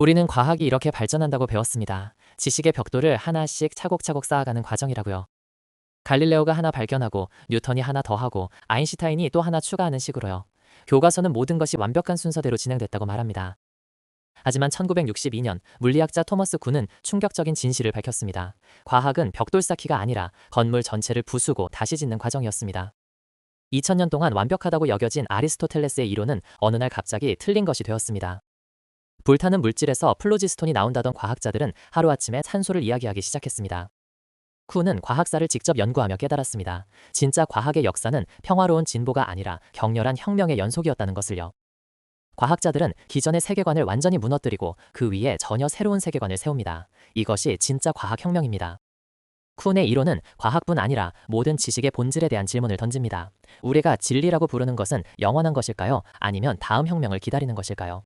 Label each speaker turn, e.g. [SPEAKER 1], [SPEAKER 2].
[SPEAKER 1] 우리는 과학이 이렇게 발전한다고 배웠습니다. 지식의 벽돌을 하나씩 차곡차곡 쌓아가는 과정이라고요. 갈릴레오가 하나 발견하고 뉴턴이 하나 더하고 아인슈타인이 또 하나 추가하는 식으로요. 교과서는 모든 것이 완벽한 순서대로 진행됐다고 말합니다. 하지만 1962년 물리학자 토머스 쿤은 충격적인 진실을 밝혔습니다. 과학은 벽돌 쌓기가 아니라 건물 전체를 부수고 다시 짓는 과정이었습니다. 2000년 동안 완벽하다고 여겨진 아리스토텔레스의 이론은 어느 날 갑자기 틀린 것이 되었습니다. 불타는 물질에서 플로지스톤이 나온다던 과학자들은 하루아침에 산소를 이야기하기 시작했습니다. 쿤은 과학사를 직접 연구하며 깨달았습니다. 진짜 과학의 역사는 평화로운 진보가 아니라 격렬한 혁명의 연속이었다는 것을요. 과학자들은 기존의 세계관을 완전히 무너뜨리고 그 위에 전혀 새로운 세계관을 세웁니다. 이것이 진짜 과학혁명입니다. 쿤의 이론은 과학뿐 아니라 모든 지식의 본질에 대한 질문을 던집니다. 우리가 진리라고 부르는 것은 영원한 것일까요? 아니면 다음 혁명을 기다리는 것일까요?